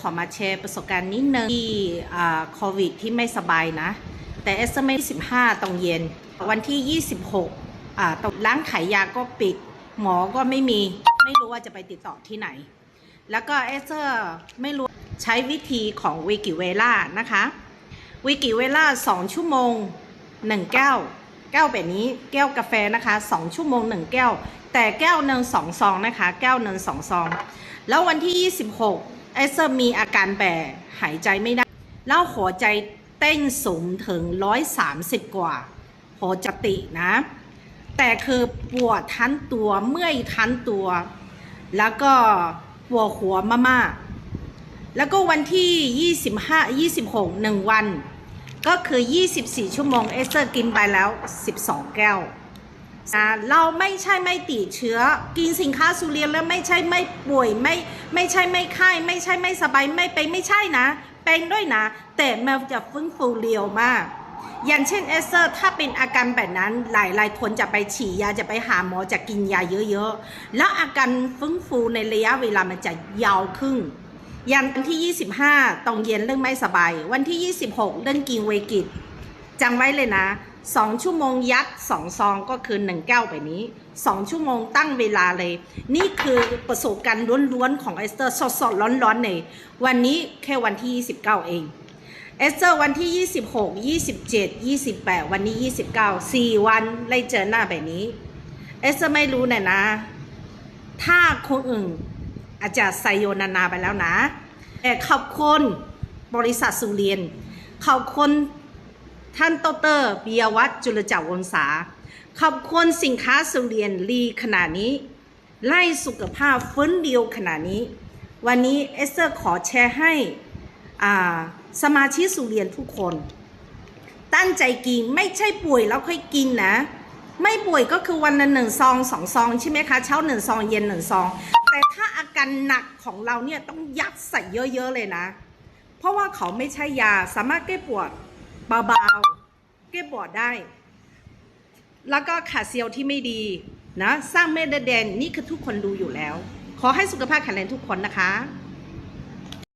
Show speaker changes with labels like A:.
A: ขอมาแชร์ประสบการณ์นิดนึงที่โควิดที่ไม่สบายนะ แต่เอสเตอร์ไม่15ตรงเย็น วันที่ 26อ่าตรงร้านขายยาก็ปิด หมอก็ไม่มี ไม่รู้ว่าจะไปติดต่อที่ไหน แล้วก็เอสเตอร์ไม่รู้ใช้วิธีของวิกิเวล่านะคะวิกิเวล่า2ชั่วโมง 1 แก้ว แก้วแบบนี้แก้วกาแฟนะคะ 2 ชั่วโมง 1 แก้ว แต่แก้วหนึ่งสองซองนะคะ แก้วหนึ่งสองซอง แล้ววันที่ 26 เอสเตอร์มีอาการแบบหายใจไม่ได้ แล้วหัวใจเต้นสูงถึง 130 กว่าหัวจตินะ แต่คือปวดทั้งตัวเมื่อยทั้งตัว แล้วก็ปวดหัวมากๆ แล้วก็วันที่ 25 26 1วัน ก็คือ 24 ชั่วโมงเอสเตอร์กินไปแล้ว 12 แก้ว อ่าเราไม่ใช่ไม่ติดเชื้อ กินสินค้าสุเรียนแล้วไม่ใช่ไม่ป่วยไม่ไม่ใช่ไม่ไข้ไม่ใช่ไม่สบายไม่เป็นไม่ใช่นะ เป็นด้วยนะ แต่มันจะฟื้นฟูเร็วมาก อย่างเช่นเอสเตอร์ถ้าเป็นอาการแบบนั้นหลายหลายคนจะไปฉี่ยาจะไปหาหมอจะกินยาเยอะๆ แล้วอาการฟื้นฟูในระยะเวลามันจะยาวขึ้นอย่างวันที่ 25ตรงเย็นเรื่องไม่สบาย วันที่ 26 เรื่องกินเวกิตจำไว้เลยนะ 2ชั่วโมงยัด2ซองก็คือ1แก้วแบบนี้2ชั่วโมงตั้งเวลาเลย นี่คือประสบการณ์ล้วนๆของเอสเตอร์สดๆร้อนๆเลยวันนี้แค่วันที่ 29 เองเอสเตอร์วันที่ 26 27 28 วันนี้ 29 4 วันเลยเจอหน้าแบบนี้เอสเตอร์ไม่รู้นะนะ ถ้าคนอื่นอาจจะไซโยนานาไปแล้วนะแต่ขอบคุณบริษัทสุเรียนขอบคุณ ท่านดอกเตอร์ปิยวัฒน์จุลจักรวงศาขอบคุณสินค้าสุเรียนรีขนาดนี้ ไล่สุขภาพฟื้นเดียวขนาดนี้ วันนี้เอสเตอร์ขอแชร์ให้สมาชิกสุเรียนทุกคน ตั้งใจกินไม่ใช่ป่วยแล้วค่อยกินนะ ไม่ป่วยก็คือวันละหนึ่งซองสองซองใช่ไหมคะเช้าหนึ่งซองเย็นหนึ่งซอง แต่ถ้าอาการหนักของเราเนี่ยต้องยัดใส่เยอะๆเลยนะ เพราะว่าเขาไม่ใช่ยาสามารถแก้ปวด เบาๆ เก็บบอดได้ แล้วก็ขาเซียวที่ไม่ดีนะ สร้างเม็ดเดแดงนี่คือทุกคนดูอยู่แล้ว ขอให้สุขภาพแข็งแรงทุกคนนะคะ